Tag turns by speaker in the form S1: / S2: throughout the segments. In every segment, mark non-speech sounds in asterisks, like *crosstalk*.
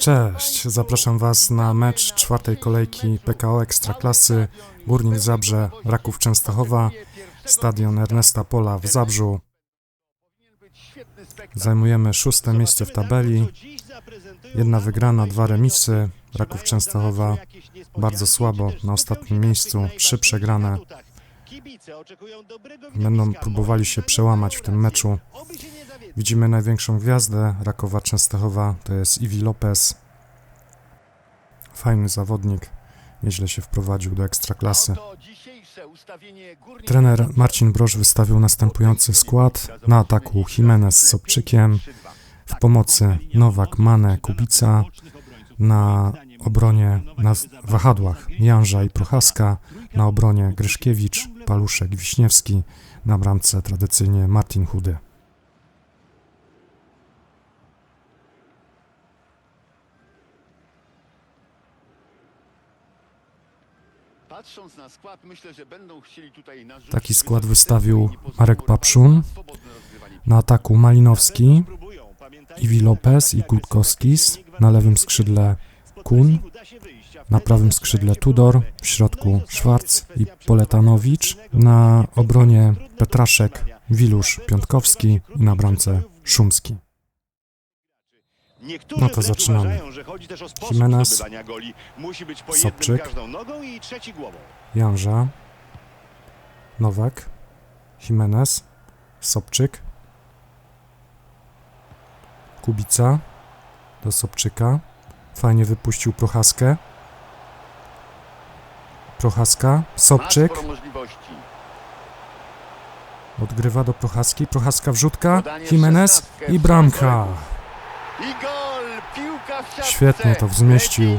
S1: Cześć, zapraszam Was na mecz czwartej kolejki PKO Ekstraklasy Górnik Zabrze Raków Częstochowa, stadion Ernesta Pola w Zabrzu. Zajmujemy szóste miejsce w tabeli, jedna wygrana, dwa remisy. Raków Częstochowa bardzo słabo na ostatnim miejscu, trzy przegrane. Będą próbowali się przełamać w tym meczu. Widzimy największą gwiazdę Rakowa Częstochowa, to jest Iwi Lopez. Fajny zawodnik, nieźle się wprowadził do ekstraklasy. Trener Marcin Broż wystawił następujący skład. Na ataku Jimenez z Sobczykiem, w pomocy Nowak, Mane, Kubica, na obronie na wahadłach Janża i Prochaska, na obronie Gryszkiewicz, Paluszek, Wiśniewski, na bramce tradycyjnie Martin Chudy.
S2: Patrząc na skład, myślę, że będą chcieli tutaj narzucić
S1: Taki skład wystawił Marek Papszun.
S2: Na
S1: ataku Malinowski, Iwi Lopez i Gutkowskis, na lewym skrzydle Kun, na prawym skrzydle Tudor, w środku Szwarc i Poletanowicz, na obronie Petraszek, Wilusz, Piątkowski i na bramce Szumski. No to zaczynamy. Jimenez, Sobczyk. Janża, Nowak, Jimenez, Sobczyk, Kubica do Sobczyka. Fajnie wypuścił Prochaskę. Prochaska, Sobczyk odgrywa do Prochaski. Prochaska wrzutka, Jimenez i bramka. Świetnie to wzmieścił.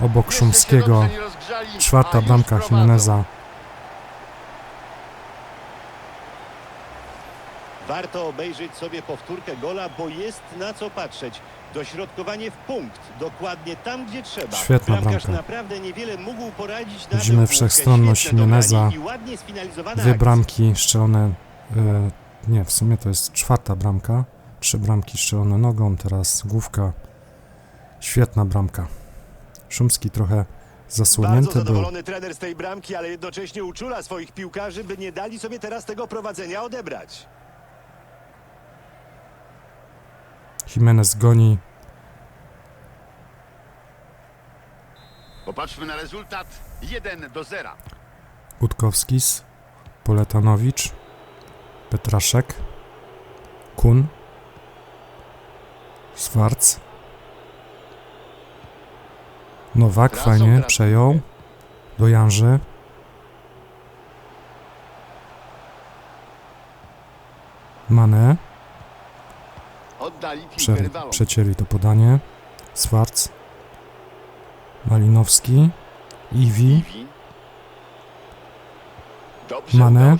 S1: Obok Szumskiego. Czwarta bramka. Jimeneza.
S3: Warto obejrzeć sobie powtórkę gola, bo jest na co patrzeć. Dośrodkowanie w punkt, dokładnie tam, gdzie trzeba.
S1: Świetna
S3: Bramkarz
S1: bramka.
S3: naprawdę niewiele mógł poradzić na
S1: Widzimy wszechstronność.
S3: Świetne i ładnie sfinalizowana
S1: Dwie
S3: akcja.
S1: bramki strzelone. E, nie, w sumie to jest czwarta bramka. Trzy bramki strzelone nogą, teraz główka. Świetna bramka. Szumski trochę
S3: Bardzo
S1: zasłonięty był.
S3: zadowolony trener z tej bramki, ale jednocześnie uczula swoich piłkarzy, by nie dali sobie teraz tego prowadzenia odebrać.
S1: Jimenez goni.
S2: Popatrzmy na rezultat. 1 do 0.
S1: Gutkowskis, Poletanowicz, Petraszek, Kun, Schwarz, Nowak fajnie przejął, do Janży, Mane, prze, przecięli to podanie, Schwarz, Malinowski, Iwi, Mane.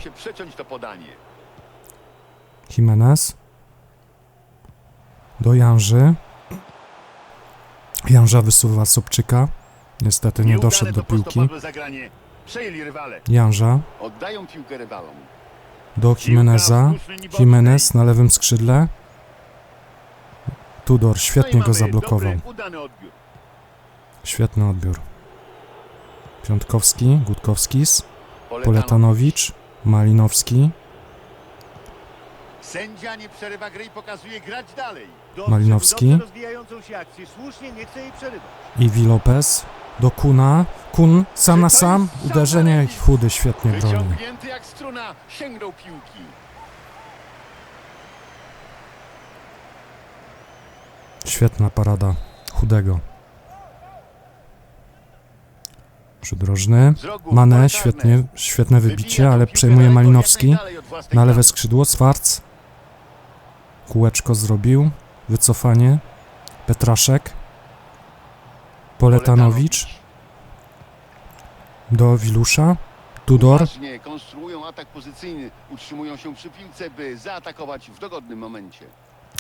S1: Jimenez do Janży. Janża wysuwa Sobczyka. Niestety nie doszedł do piłki. Janża do Jimeneza. Jimenez na lewym skrzydle. Tudor świetnie
S2: No i
S1: go zablokował. Świetny odbiór. Piątkowski, Gutkowskis,
S2: Poletano.
S1: Poletanowicz, Malinowski,
S2: Sędzia nie przerywa gry i pokazuje grać dalej.
S1: Malinowski.
S3: dobrze rozwijającą się akcję. Słusznie, nie chce jej przerywać.
S1: Iwi Lopez do Kuna. Kun sam na sam. Uderzenie chudy świetnie broni.
S2: Wyciągnięty jak struna, sięgnął piłki.
S1: Świetna parada chudego. Przydrożny. Mane, świetnie, świetne wybicie, ale przejmuje Malinowski. Na lewe skrzydło Swarc. Kółeczko zrobił. Wycofanie. Petraszek. Poletanowicz. Do Wilusza. Tudor.
S2: Konstruują atak pozycyjny, utrzymują się przy piłce, by zaatakować w dogodnym momencie.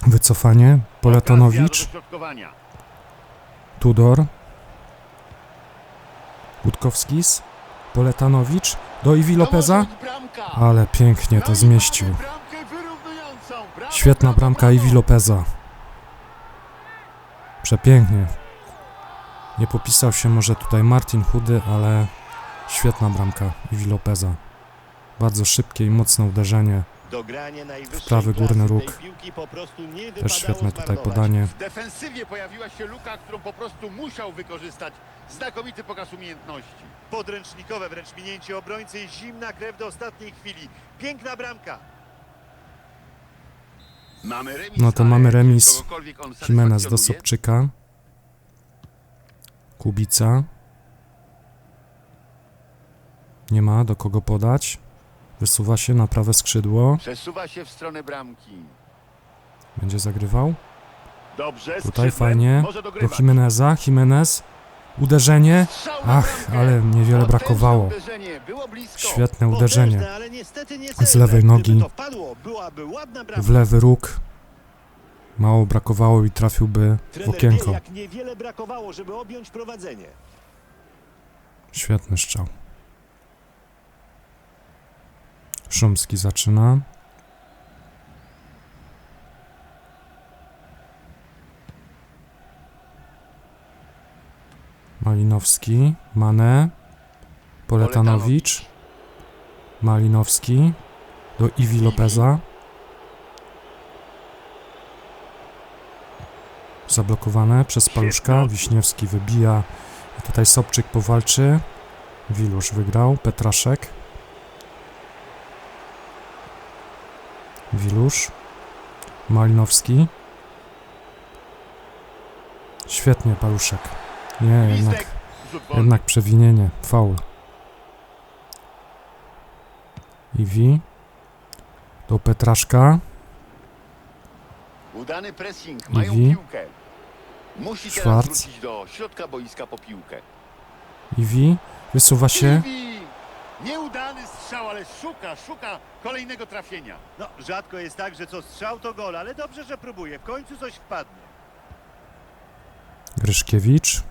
S1: Wycofanie. Poletanowicz. Tudor. Gutkowskis. Poletanowicz. Do Iwi Lopeza. Ale pięknie to zmieścił. Świetna bramka. Iwi Lopeza. Przepięknie. Nie popisał się może tutaj Martin Chudy, ale świetna bramka Iwi Lopeza. Bardzo szybkie i mocne uderzenie.
S3: Dogranie najwyższej
S1: prawy górny róg.
S3: tej piłki po prostu nie
S1: Też świetne tutaj podanie.
S2: W defensywie pojawiła się luka, którą po prostu musiał wykorzystać. Znakomity pokaz umiejętności.
S3: Podręcznikowe wręcz minięcie obrońcy i zimna krew do ostatniej chwili. Piękna bramka.
S2: Mamy remis,
S1: No to mamy remis. Jimenez do? Sobczyka. Kubica. Nie ma do kogo podać. Wysuwa się na prawe skrzydło.
S2: Przesuwa się w stronę bramki.
S1: Będzie zagrywał.
S2: Dobrze,
S1: Tutaj
S2: skrzydłem,
S1: fajnie.
S2: Może
S1: Do
S2: dogrywać.
S1: Jimeneza. Jimenez. Uderzenie.
S2: Strzał na
S1: Ach,
S2: bramkę.
S1: ale niewiele
S2: Potężne
S1: brakowało.
S2: uderzenie, Było blisko.
S1: Świetne uderzenie.
S3: Potężne, ale niestety nie
S1: Z
S3: celne.
S1: lewej
S3: Gdyby
S1: nogi.
S3: to wpadło, byłaby ładna bramka.
S1: W lewy róg. Mało brakowało i trafiłby w
S3: Trener
S1: okienko.
S3: wie, jak niewiele brakowało, żeby objąć prowadzenie.
S1: Świetny strzał. Szumski zaczyna. Malinowski, Mane, Poletanowicz, Malinowski do Iwi Lopeza. Zablokowane przez Paluszka. Wiśniewski wybija. Tutaj Sobczyk powalczy. Wilusz wygrał. Petraszek. Wilusz. Malinowski. Świetnie, Paluszek. Nie, jednak, jednak przewinienie. Faul. Iwi. Do Petraszka.
S2: Udany pressing, mają
S1: Iwi.
S2: piłkę. Musi teraz
S1: Schwarz.
S2: wrócić do środka boiska po piłkę.
S1: Iwi. Wysuwa się.
S2: Iwi! Nieudany strzał, ale szuka, szuka kolejnego trafienia.
S3: No, rzadko jest tak, że co strzał to gol, ale dobrze, że próbuje. W końcu coś wpadnie.
S1: Gryszkiewicz.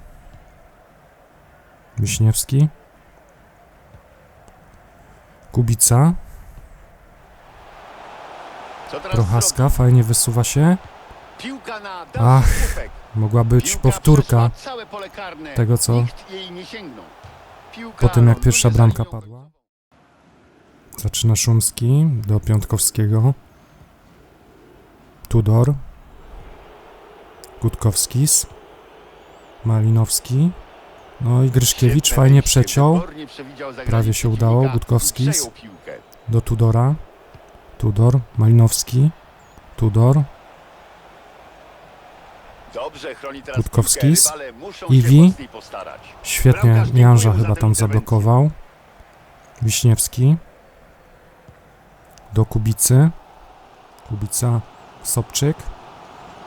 S1: Wiśniewski. Kubica.
S2: Co teraz
S1: Prochaska. Fajnie wysuwa się. Ach. Mogła być
S2: Piłka
S1: powtórka
S2: przeszła całe pole karne.
S1: tego, co Po tym, jak pierwsza
S2: za
S1: bramka padła. Zaczyna Szumski do Piątkowskiego. Tudor. Gutkowskis. Malinowski. No i Gryszkiewicz fajnie przeciął. Prawie się udało. Gutkowskis. Do Tudora. Tudor. Malinowski. Tudor.
S2: Muszą
S1: Iwi. Świetnie Mianża chyba tam zablokował. Wiśniewski. Do Kubicy. Kubica. Sobczyk.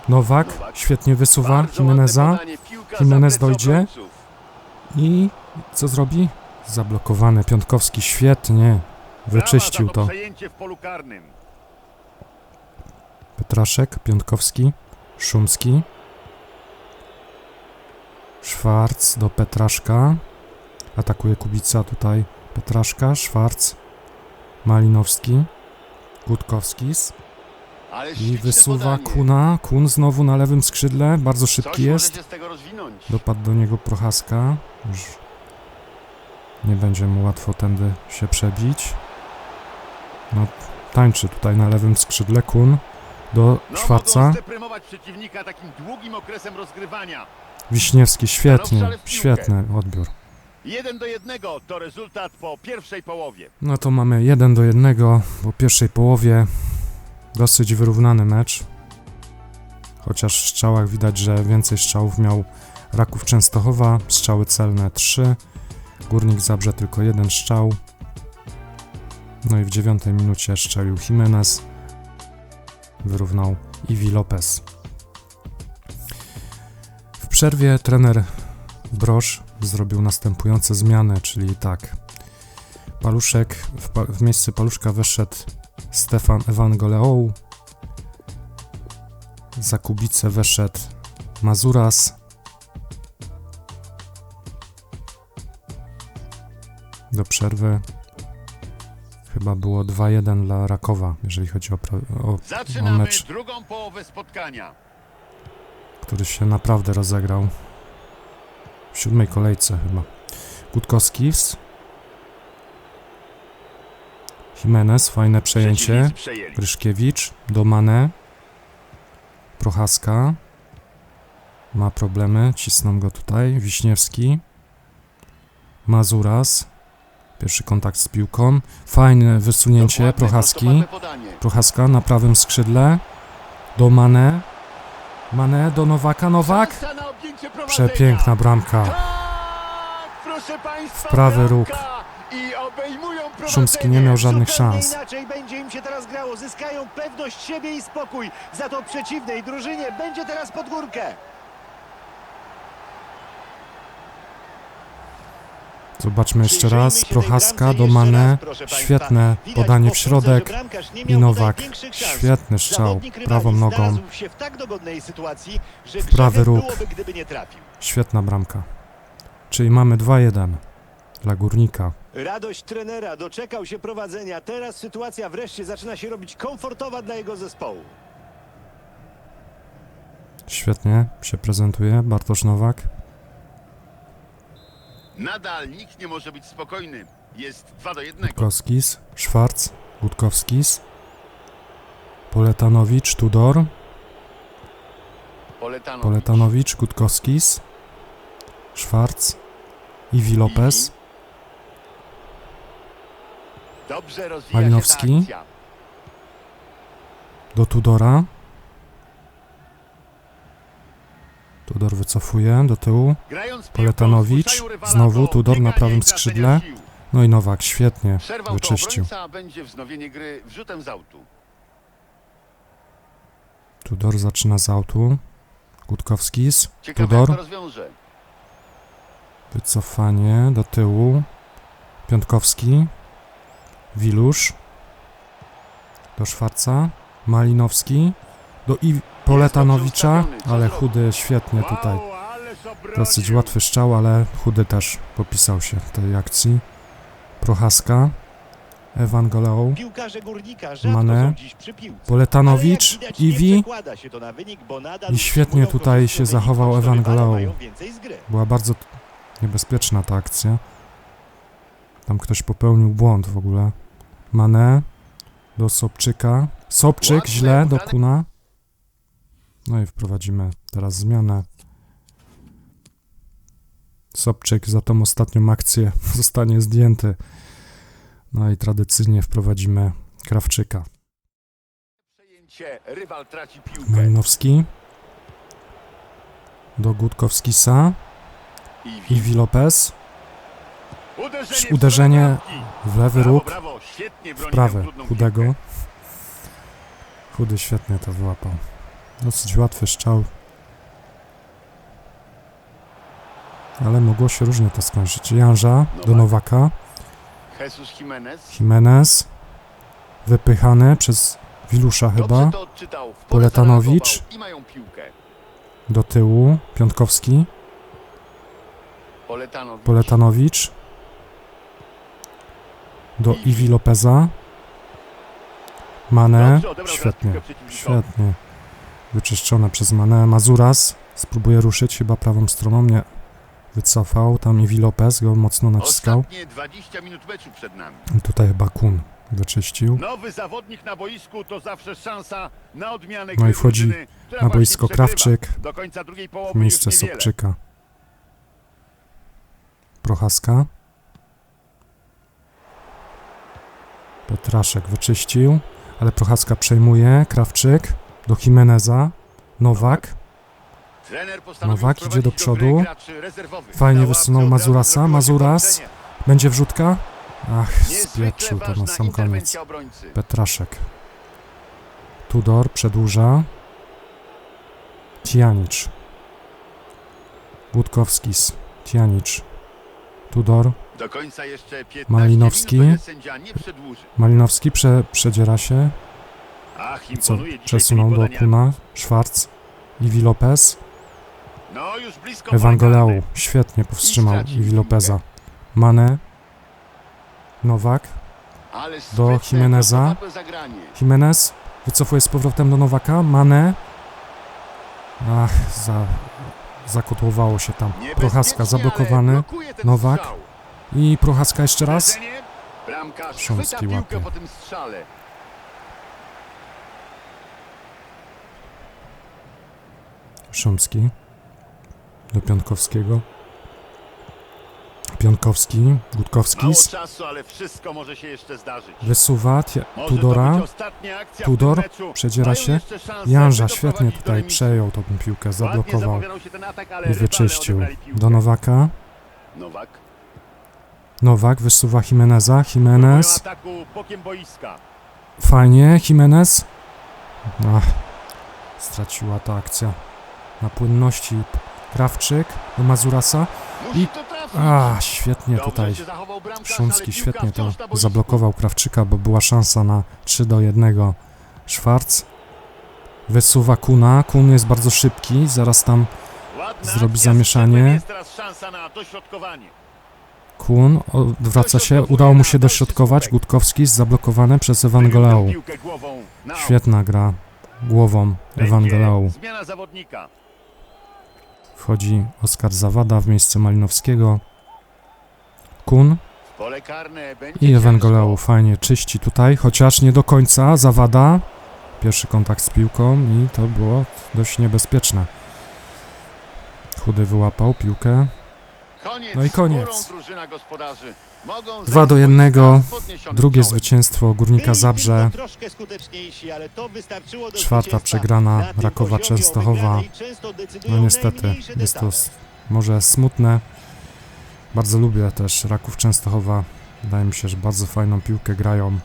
S1: Nowak. Świetnie wysuwa Jimeneza. Jimenez dojdzie. I co zrobi? Zablokowany. Piątkowski świetnie. Wyczyścił to. Petraszek, Piątkowski, Szumski. Szwarc do Petraszka. Atakuje Kubica tutaj. Petraszka, Szwarc, Malinowski, Gutkowskis. I wysuwa
S2: podanie.
S1: Kun. Kun znowu na lewym skrzydle. Bardzo szybki jest. Dopadł do niego Prochaska. Już nie będzie mu łatwo tędy się przebić. No, tańczy tutaj na lewym skrzydle Kun do
S2: No,
S1: Szwarca. Wiśniewski,
S2: piłkę.
S1: świetny odbiór.
S2: Jeden do jednego to rezultat po pierwszej połowie.
S1: No to mamy 1 do 1 po pierwszej połowie. Dosyć wyrównany mecz. Chociaż w strzałach widać, że więcej strzałów miał Raków Częstochowa. Strzały celne 3. Górnik Zabrze tylko jeden strzał. No i w dziewiątej minucie strzelił Jimenez. Wyrównał Iwi Lopez. W przerwie trener Brosz zrobił następujące zmiany, czyli tak. Paluszek, w, pa, w miejsce Paluszka wyszedł Stefan Ewangoleou. Za Kubicę wyszedł Mazuras. Do przerwy chyba było 2-1 dla Rakowa, jeżeli chodzi o, o, o
S2: Zaczynamy
S1: mecz,
S2: drugą połowę spotkania.
S1: Który się naprawdę rozegrał. W siódmej kolejce chyba. Gutkowskis. Jimenez, fajne przejęcie.
S2: Przeciwnicy przejęli.
S1: Ryszkiewicz, do Mane. Prochaska. Ma problemy, cisną go tutaj. Wiśniewski. Mazuras. Pierwszy kontakt z piłką. Fajne wysunięcie Prochaski. Prochaska na prawym skrzydle. Do Mane. Do Nowaka. Nowak. Przepiękna bramka.
S2: Tak,
S1: W prawy róg. Szumski nie miał żadnych szans.
S3: inaczej będzie im się teraz grało. Zyskają pewność siebie i spokój. Za to przeciwnej drużynie będzie teraz pod górkę.
S1: Zobaczmy jeszcze raz. Prochaska do Mane. Świetne podanie
S3: po
S1: w środek. I Nowak. Świetny strzał. Prawą nogą.
S3: w tak
S1: W prawy róg. Świetna bramka. Czyli mamy 2-1 dla Górnika.
S3: Radość trenera, doczekał się prowadzenia. Teraz sytuacja wreszcie zaczyna się robić komfortowa dla jego zespołu.
S1: Świetnie się prezentuje Bartosz Nowak.
S2: Nadal nikt nie może być spokojny. Jest 2 do 1.
S1: Gutkowskis, Szwarc, Gutkowskis, Poletanowicz, Tudor,
S2: Poletano.
S1: Poletanowicz, Gutkowskis, Szwarc, Iwi Lopez,
S2: Dobrze rozwija
S1: Malinowski.
S2: się ta akcja.
S1: do Tudora. Tudor wycofuje do tyłu. Poletanowicz, znowu
S2: do
S1: Tudor na prawym skrzydle. No i Nowak świetnie wyczyścił.
S2: z.
S1: Tudor zaczyna z autu. Gutkowskis,
S2: Ciekawe
S1: Tudor. Wycofanie do tyłu. Piątkowski. Wilusz. Do Szwarca. Malinowski. Do I Poletanowicza. Ale chudy świetnie tutaj. Dosyć łatwy strzał, ale chudy też popisał się w tej akcji. Prochaska. Ewan Goleł. Mane. Poletanowicz. Iwi. I świetnie tutaj się zachował Ewan
S3: gry.
S1: Była bardzo niebezpieczna ta akcja. Tam ktoś popełnił błąd w ogóle. Mane do Sobczyka. Sobczyk źle do. Kuna. No i wprowadzimy teraz zmianę. Sobczyk za tą ostatnią akcję *laughs* zostanie zdjęty. No i tradycyjnie wprowadzimy Krawczyka. Malinowski do Gutkowskisa.
S2: I
S1: Iwi Lopez
S2: uderzenie, w
S1: lewy róg. w
S2: trudną
S1: chudego. Chudy świetnie to wyłapał. Dosyć łatwy strzał. Ale mogło się różnie to skończyć. Janża do
S2: Nowak.
S1: Nowaka.
S2: Jesus Jimenez.
S1: Jimenez. Wypychany przez Wilusza chyba. Poletanowicz. Do tyłu. Piątkowski.
S2: Poletanowicz.
S1: Do Iwi Lopeza. Mane. Świetnie. Świetnie. Wyczyszczone przez Mane. Mazuras spróbuje ruszyć chyba prawą stroną. Nie. Wycofał. Tam Iwi Lopez go mocno naciskał.
S2: Ostatnie 20 minut meczu przed nami.
S1: I tutaj chyba Kun wyczyścił.
S2: Nowy zawodnik na boisku to zawsze szansa na odmianę
S1: No
S2: gry
S1: i wchodzi
S2: drużyny, która
S1: Na
S2: właśnie
S1: boisko
S2: przegrywa.
S1: Krawczyk
S2: Do końca drugiej
S1: w
S2: połowy
S1: miejsce
S2: już niewiele.
S1: Sobczyka. Prochaska. Petraszek wyczyścił, ale Prochaska przejmuje. Krawczyk do Jimeneza. Nowak. Nowak idzie do przodu. Fajnie wysunął Mazurasa. Mazuras. Będzie wrzutka? Ach, spieprzył to na sam koniec. Petraszek. Tudor przedłuża. Tijanicz. Gutkowskis. Tijanicz. Tudor.
S2: Do końca jeszcze 15
S1: Malinowski. Malinowski prze, przedziera się. Co? Przesunął do. Kuna. Szwarc. Iwi Lopez.
S2: No już blisko
S1: Ewan
S2: bramkarny.
S1: Goleau. Świetnie powstrzymał
S2: I stracił
S1: Iwi
S2: piłkę.
S1: Lopeza. Mane. Nowak. Do Jimeneza. Jimenez. Wycofuje z powrotem do Nowaka. Mane. Ach, za, zakotłowało się tam. Prochaska zablokowany. Nowak. I Prochaska jeszcze raz.
S2: Piłkę
S1: łapie.
S2: po tym strzale.
S1: Szumski. Do Piątkowskiego. Piątkowski. Gutkowski. Wysuwa. Tia- Tudora. Tudor. Przedziera się. Janża świetnie tutaj przejął tą piłkę, zablokował i wyczyścił. Do Nowaka.
S2: Nowak.
S1: Nowak wysuwa Jimeneza. Jimenez. Fajnie. Jimenez. Ach, straciła ta akcja na płynności. Krawczyk do Mazurasa. I-. A, świetnie tutaj. Szumski świetnie to zablokował Krawczyka, bo była szansa na 3 do 1. Schwarz wysuwa Kuna. Kun jest bardzo szybki, zaraz tam zrobi zamieszanie. Kun odwraca się, udało mu się dośrodkować. Gutkowski zablokowany przez Ewangelał.
S2: Wyjął piłkę głową na
S1: Świetna gra głową
S2: Będzie
S1: Ewangelał.
S2: Zmiana zawodnika.
S1: Wchodzi Oskar Zawada w miejsce Malinowskiego. Kun i
S2: ciężko.
S1: fajnie czyści tutaj, chociaż nie do końca. Zawada. Pierwszy kontakt z piłką i to było dość niebezpieczne. Chudy wyłapał piłkę. No i koniec. Dwa do jednego. Drugie zwycięstwo Górnika Zabrze. Czwarta przegrana Rakowa Częstochowa. No niestety, jest to może smutne. Bardzo lubię też Raków Częstochowa. Wydaje mi się, że bardzo fajną piłkę grają.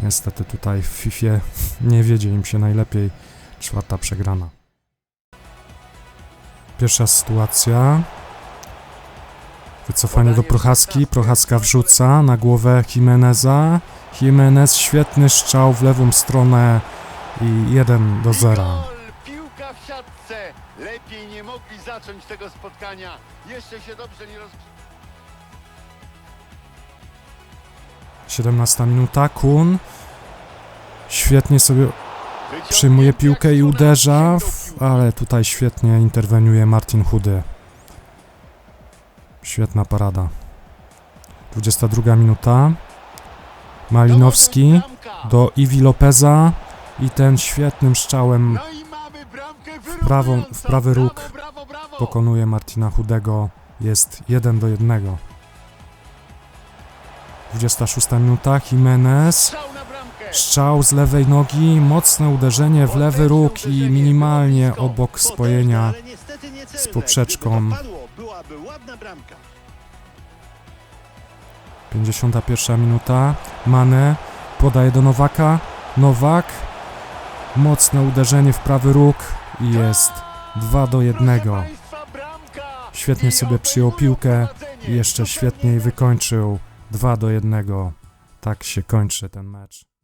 S1: Niestety tutaj w FIFA nie wiedzie im się najlepiej. Czwarta przegrana. Pierwsza sytuacja. Wycofanie do Prochaski. Prochaska wrzuca na głowę Jimeneza. Jimenez świetny strzał w lewą stronę i 1 do
S2: I
S1: 0.
S2: gol! Piłka w siatce. Lepiej nie mogli zacząć tego spotkania. Jeszcze się dobrze nie roz...
S1: 17 minuta. Kun świetnie sobie przyjmuje piłkę i uderza, ale tutaj świetnie interweniuje Martin Chudy. Świetna parada. 22 minuta. Malinowski do Iwi Lopeza i ten świetnym strzałem
S2: No bramkę
S1: prawą- w prawy róg pokonuje Martina Chudego. Jest 1 do 1. 26 minuta. Jimenez.
S2: Strzał
S1: z lewej nogi, mocne uderzenie w lewy róg i minimalnie obok spojenia. Z poprzeczką.
S3: Byłaby ładna bramka.
S1: 51 minuta. Mane podaje do Nowaka. Nowak. Mocne uderzenie w prawy róg i jest 2 do 1.
S2: Proszę państwa, bramka.
S1: Świetnie sobie przyjął piłkę i jeszcze świetniej wykończył 2 do 1. Tak się kończy ten mecz.